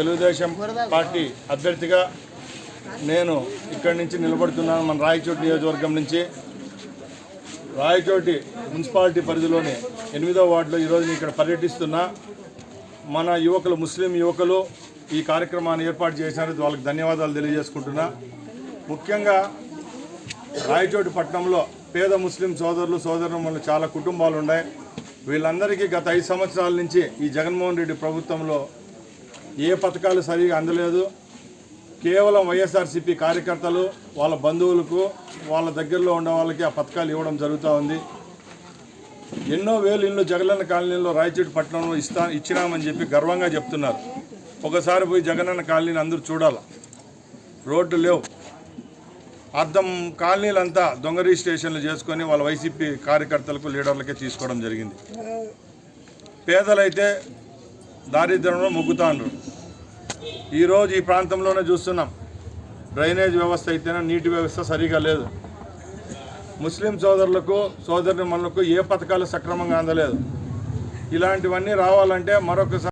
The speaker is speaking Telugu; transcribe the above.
తెలుగుదేశం పార్టీ అభ్యర్థిగా నేను ఇక్కడి నుంచి నిలబడుతున్నాను మన రాయచోటి నియోజకవర్గం నుంచి. రాయచోటి మున్సిపాలిటీ పరిధిలోని ఎనిమిదో వార్డులో ఈరోజు నేను ఇక్కడ పర్యటిస్తున్నా. మన యువకులు ముస్లిం యువకులు ఈ కార్యక్రమాన్ని ఏర్పాటు చేసినందుకు వాళ్ళకి ధన్యవాదాలు తెలియజేసుకుంటున్నా. ముఖ్యంగా రాయచోటి పట్టణంలో పేద ముస్లిం సోదరులు సోదరులు చాలా కుటుంబాలు ఉన్నాయి. వీళ్ళందరికీ గత ఐదు సంవత్సరాల నుంచి ఈ జగన్మోహన్ రెడ్డి ప్రభుత్వంలో ఏ పథకాలు సరిగా అందలేదు. కేవలం వైఎస్ఆర్సీపీ కార్యకర్తలు వాళ్ళ బంధువులకు వాళ్ళ దగ్గరలో ఉన్న వాళ్ళకి ఆ పథకాలు ఇవ్వడం జరుగుతూ ఉంది. ఎన్నో వేలు ఇళ్ళు జగనన్న కాలనీలో రాయచూటి పట్టణంలో ఇస్తా ఇచ్చినామని చెప్పి గర్వంగా చెప్తున్నారు. ఒకసారి పోయి జగనన్న కాలనీని అందరూ చూడాలి. రోడ్లు లేవు. అర్థం కాలనీలంతా దొంగ రిజిస్ట్రేషన్లు చేసుకొని వాళ్ళ వైసీపీ కార్యకర్తలకు లీడర్లకే తీసుకోవడం జరిగింది. పేదలైతే దారిద్ర్యంలో ముగ్గుతాండ్రు. ఈరోజు ఈ ప్రాంతంలోనే చూస్తున్నాం. డ్రైనేజ్ వ్యవస్థ అయితేనే నీటి వ్యవస్థ సరిగా లేదు. ముస్లిం సోదరులకు సోదరుని మనలకు ఏ పథకాలు సక్రమంగా అందలేదు. ఇలాంటివన్నీ రావాలంటే మరొకసారి